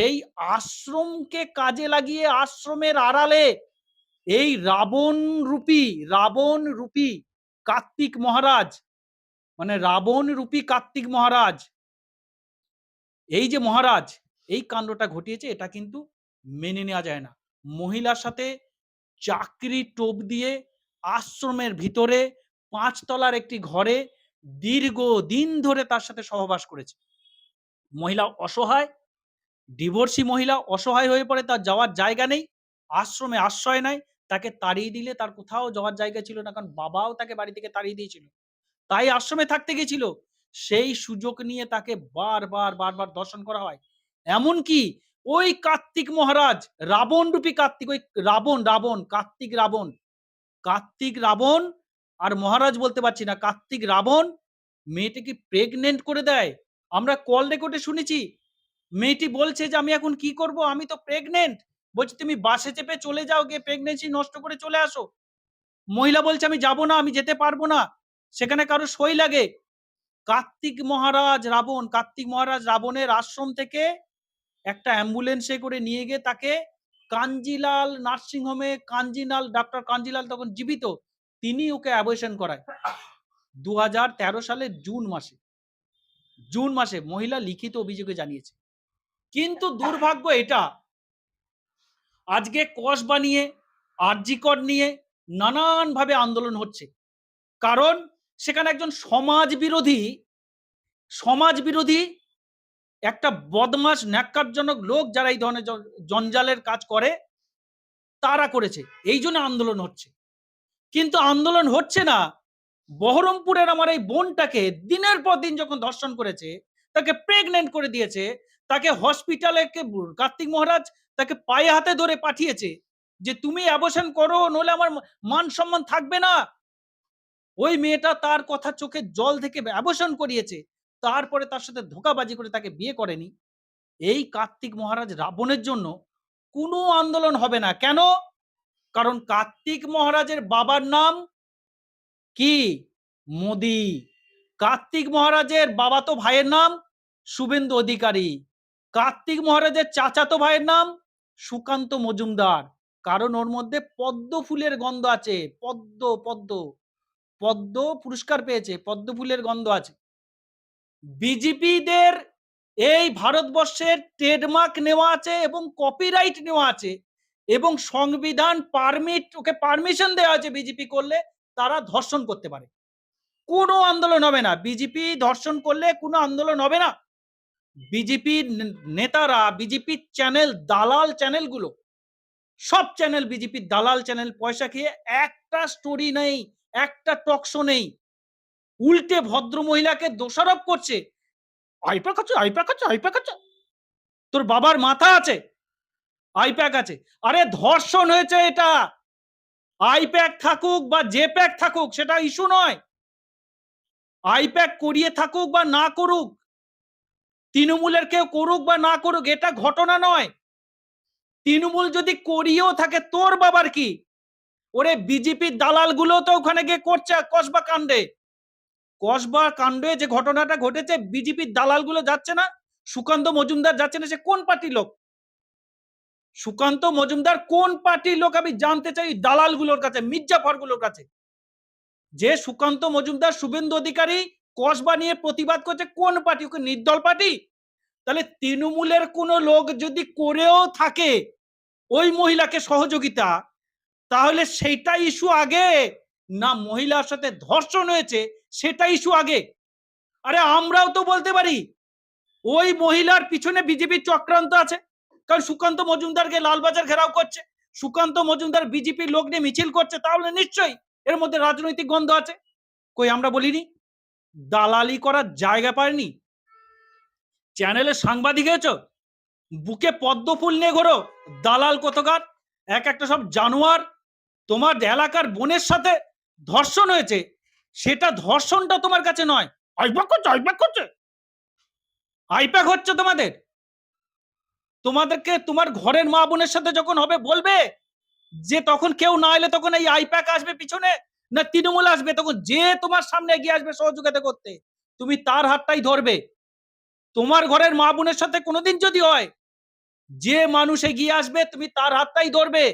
সেই আশ্রমকে কাজে লাগিয়ে আশ্রমের আড়ালে এই রাবণ রূপী রাবণ রূপী কার্তিক মহারাজ মানে রাবণ রূপী কার্তিক মহারাজ, এই যে মহারাজ, এই কাণ্ডটা ঘটিয়েছে, এটা কিন্তু মেনে নেওয়া যায় না। মহিলার সাথে চাকরি টোপ দিয়ে আশ্রমের ভিতরে পাঁচতলার একটি ঘরে দীর্ঘ দিন ধরে তার সাথে সহবাস করেছে। মহিলা অসহায় ডিভোর্সি মহিলা অসহায় হয়ে পড়ে, তার যাওয়ার জায়গা নেই, আশ্রমে আশ্রয় নেয়, তাকে তাড়িয়ে দিলে তার কোথাও যাওয়ার জায়গা ছিল না, কারণ বাবাও তাকে বাড়ি থেকে তাড়িয়ে দিয়েছিল। তাই আশ্রমে থাকতে গেছিল। সেই সুযোগ নিয়ে তাকে বারবার বারবার দর্শন করা হয়। এমনকি ওই কার্তিক মহারাজ, রাবণ রূপী কার্তিক, ওই রাবণ রাবণ, কার্তিক রাবণ কার্তিক রাবণ আর মহারাজ বলতে পারছি না, কার্তিক রাবণ মেয়েটিকে প্রেগনেন্ট করে দেয়। আমরা কল রেকর্ডে শুনেছি মেয়েটি বলছে যে, আমি এখন কি করব? আমি তো প্রেগনেন্ট বলছি, তুমি বাসে চেপে চলে যাও, গিয়ে প্রেগনেন্সি নষ্ট করে চলে আসো। মহিলা বলছে, আমি যাব না, আমি যেতে পারব না। সেখানে কারও সই লাগে। কার্তিক মহারাজ রাবণ, কার্তিক মহারাজ রাবণের আশ্রম থেকে একটা অ্যাম্বুলেন্সে করে নিয়ে গিয়ে তাকে কাঞ্জিলাল নার্সিংহোমে, কাঞ্জিলাল, ডাক্তার কাঞ্জিলাল তখন জীবিত, তিনি ওকে অ্যাবর্শন করায়। দু হাজার তেরো সালের জুন মাসে জুন মাসে মহিলা লিখিত অভিযোগে জানিয়েছে। কিন্তু দুর্ভাগ্য এটা। আজকে কসবা নিয়ে আরজিকর নিয়ে নানানভাবে আন্দোলন হচ্ছে। কারণ সেখানে একজন সমাজ বিরোধী সমাজ বিরোধী একটা বদমাস ন্যাক্কারজনক লোক যারা এই ধরনের জঞ্জালের কাজ করে, তারা করেছে। এই জন্য আন্দোলন হচ্ছে। কিন্তু আন্দোলন হচ্ছে না। বহরমপুরের আমার এই বোনটাকে দিনের পর দিন যখন ধর্ষণ করেছে, তাকে প্রেগনেন্ট করে দিয়েছে তাকে হসপিটালে কার্তিক মহারাজ তাকে পায়ে হাতে ধরে পাঠিয়েছে যে তুমি অ্যাবর্শন করো নলে আমার মান সম্মান থাকবে না। ওই মেয়েটা তার কথা চোখে জল থেকে অ্যাবর্শন করিয়েছে, তারপরে তার সাথে ধোকাবাজি করে তাকে বিয়ে করেনি। এই কার্তিক মহারাজ রাবণের জন্য কোনো আন্দোলন হবে না। কেন? কারণ কার্তিক মহারাজের বাবার নাম কি? মোদি। কার্তিক মহারাজের বাবা তো ভাইয়ের নাম শুভেন্দু অধিকারী। কার্তিক মহারাজের চাচাতো ভাইয়ের নাম সুকান্ত মজুমদার। কারণ ওর মধ্যে পদ্ম ফুলের গন্ধ আছে। পদ্ম পদ্ম পদ্ম পুরস্কার পেয়েছে, পদ্ম ফুলের গন্ধ আছে। বিজেপিদের এই ভারতবর্ষের ট্রেডমার্ক নেওয়া আছে এবং কপিরাইট নেওয়া আছে এবং সংবিধান পারমিট ওকে পারমিশন দেওয়া আছে বিজেপি করলে তারা ধর্ষণ করতে পারে। কোনো আন্দোলন হবে না। বিজেপি ধর্ষণ করলে কোনো আন্দোলন হবে না। বিজেপির নেতারা বিজেপির চ্যানেল দালাল চ্যানেলগুলো সব চ্যানেল বিজেপির দালাল চ্যানেল পয়সা খেয়ে একটা স্টোরি নেই, একটা টকশো নেই। উল্টে ভদ্র মহিলাকে দোষারোপ করছে। আইপ্যাক আছে আইপ্যাক আছে আইপ্যাক আছে। তোর বাবার মাথা আছে, আইপ্যাক আছে। আরে ধর্ষণ হয়েছে এটা। আইপ্যাক থাকুক বা যে প্যাক থাকুক, সেটা ইস্যু নয়। আইপ্যাক করিয়ে থাকুক বা না করুক তৃণমূলের কেউ করুক বা না করুক, এটা ঘটনা নয়। তৃণমূল যদি করিয়েও থাকে, তোর বাবার কি? ওরে বিজেপির দালালগুলো তো ওখানে গিয়ে করছে কসবা কাণ্ডে। কসবা কাণ্ডে যে ঘটনাটা ঘটেছে বিজেপির দালালগুলো যাচ্ছে না, সুকান্ত মজুমদার যাচ্ছে না, সে কোন পার্টির লোক? সুকান্ত মজুমদার কোন পার্টির লোক আমি জানতে চাই দালালগুলোর কাছে, মির্জাফরগুলোর কাছে? যে সুকান্ত মজুমদার শুভেন্দু অধিকারী কসবা নিয়ে প্রতিবাদ করছে কোন পার্টি? ওকে নির্দল পার্টি? তাহলে তৃণমূলের কোনো লোক যদি করেও থাকে ওই মহিলাকে সহযোগিতা, তাহলে সেইটা ইস্যু আগে। না, মহিলার সাথে ধর্ষণ হয়েছে, সেটা ইস্যু আগে। আরে আমরাও তো বলতে পারি, ওই মহিলার পিছনে বিজেপির চক্রান্ত আছে। কারণ সুকান্ত মজুমদারকে লালবাজার ঘেরাও করছে, সুকান্ত মজুমদার বিজেপির লোক নিয়ে মিছিল করছে, তাহলে নিশ্চয়ই এর মধ্যে রাজনৈতিক গন্ধ আছে। কই, আমরা বলিনি? দালালি করার জায়গা পায়নি চ্যানেলের সাংবাদিক হয়েছ? বুকে পদ্ম ফুল নিয়ে ঘোরো। দালাল কতকার? এক একটা সব জানোয়ার। তোমার এলাকার বোনের সাথে ধর্ষণ হয়েছে। সেটা ধর্ষণটা তোমার কাছে নয়। আইপ্যাক হচ্ছে তোমাদের। তোমাদেরকে তোমার ঘরের মা বোনের সাথে যখন হবে বলবে যে তখন কেউ না এলে তখন এই আইপ্যাক আসবে পিছনে। না তৃণমূল আসবে, তখন যে তোমার সামনে এগিয়ে আসবে সহযোগিতা করতে, তুমি তার হাতটাই ধরবে। তোমার ঘরের মা বোনের সাথে কোনোদিন যদি হয়, যে মানুষ এগিয়ে আসবে, তুমি তার হাতটাই ধরবে।